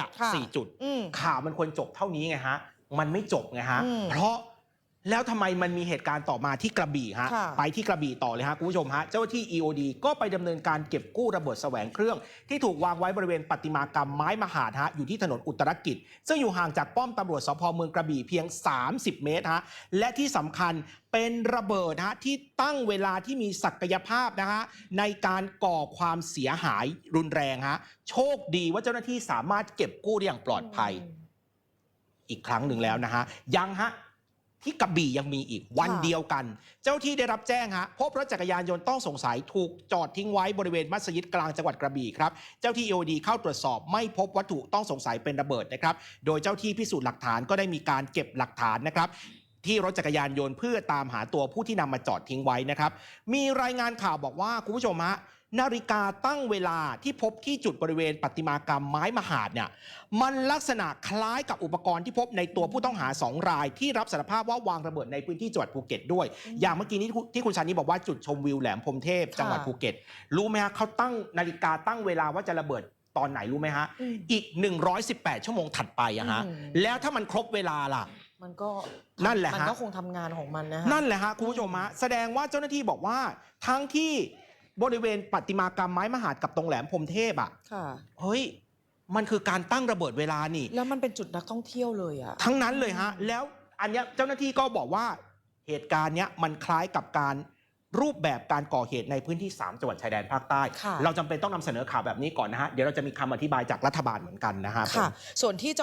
อะค่ะสี่จุดอืมข่าวมันควรจบเท่านี้ไงฮะ มันไม่จบไงฮะอืมเพราะ แล้วทำไมมันมีเหตุการณ์ต่อมาที่กระบี่ฮะ ค่ะ ไปที่กระบี่ต่อเลยฮะคุณผู้ชมฮะ เจ้าหน้าที่ EOD ก็ไปดำเนินการเก็บกู้ระเบิดแสวงเครื่อง ที่ถูกวางไว้บริเวณปฏิมากรรมไม้มหาดฮะ อยู่ที่ถนนอุตรกิจ ซึ่งอยู่ห่างจากป้อมตำรวจสพเมืองกระบี่เพียง 30 เมตรฮะ และที่สำคัญเป็นระเบิดฮะที่ตั้งเวลาที่มีศักยภาพนะฮะในการก่อความเสียหายรุนแรงฮะ โชคดีว่าเจ้าหน้าที่สามารถเก็บกู้ได้อย่างปลอดภัย อีกครั้งหนึ่งแล้วนะฮะ ยังฮะ ที่กระบี่ยังมีอีกวันค่ะเดียวกัน เจ้าที่ได้รับแจ้งฮะพบรถจักรยานยนต์ต้องสงสัยถูกจอดทิ้งไว้บริเวณมัสยิดกลางจังหวัดกระบี่ครับ เจ้าที่ EOD เข้าตรวจสอบไม่พบวัตถุต้องสงสัยเป็นระเบิดนะครับ โดยเจ้าที่พิสูจน์หลักฐานก็ได้มีการเก็บหลักฐานนะครับ ที่รถจักรยานยนต์เพื่อตามหาตัวผู้ที่นำมาจอดทิ้งไว้นะครับ มีรายงานข่าวบอกว่าคุณผู้ชมฮะนาฬิกาตั้งเวลาที่พบที่จุดบริเวณประติมากรรมไม้มหาดเนี่ยมันลักษณะคล้ายกับอุปกรณ์ที่พบในตัวผู้ต้องหา 2 ราย ที่รับสารภาพว่าวางระเบิดในพื้นที่จังหวัดภูเก็ตด้วย อย่างเมื่อกี้นี้ที่คุณชานีบอกว่าจุดชมวิวแหลมพรหมเทพจังหวัดภูเก็ต รู้ไหมฮะเขาตั้งนาฬิกาตั้งเวลาว่าจะระเบิดตอนไหนรู้ไหมฮะอืมอีก 118 ชั่วโมงถัดไปอะฮะอืมแล้วถ้ามันครบเวลาล่ะ มันก็นั่นแหละฮะมันก็คงทำงานของมันนะฮะ นั่นแหละฮะคุณผู้ชมฮะแสดงว่าเจ้าหน้าที่บอกว่า ทั้งที่บริเวณประติมากรรมไม้มหาดกับตรงแหลมพรหมเทพอะค่ะ เฮ้ยมันคือการตั้งระเบิดเวลานี่ แล้วมันเป็นจุดนักท่องเที่ยวเลยอะ ทั้งนั้นเลยฮะ แล้วอันเนี้ยเจ้าหน้าที่ก็บอกว่าเหตุการณ์เนี้ยมันคล้ายกับการรูปแบบการก่อเหตุในพื้นที่ 3 จังหวัดชายแดนภาคใต้ ค่ะ เราจำเป็นต้องนำเสนอข่าวแบบนี้ก่อนนะฮะ เดี๋ยวเราจะมีคำอธิบายจากรัฐบาลเหมือนกันนะฮะผมค่ะ ส่วนที่จัง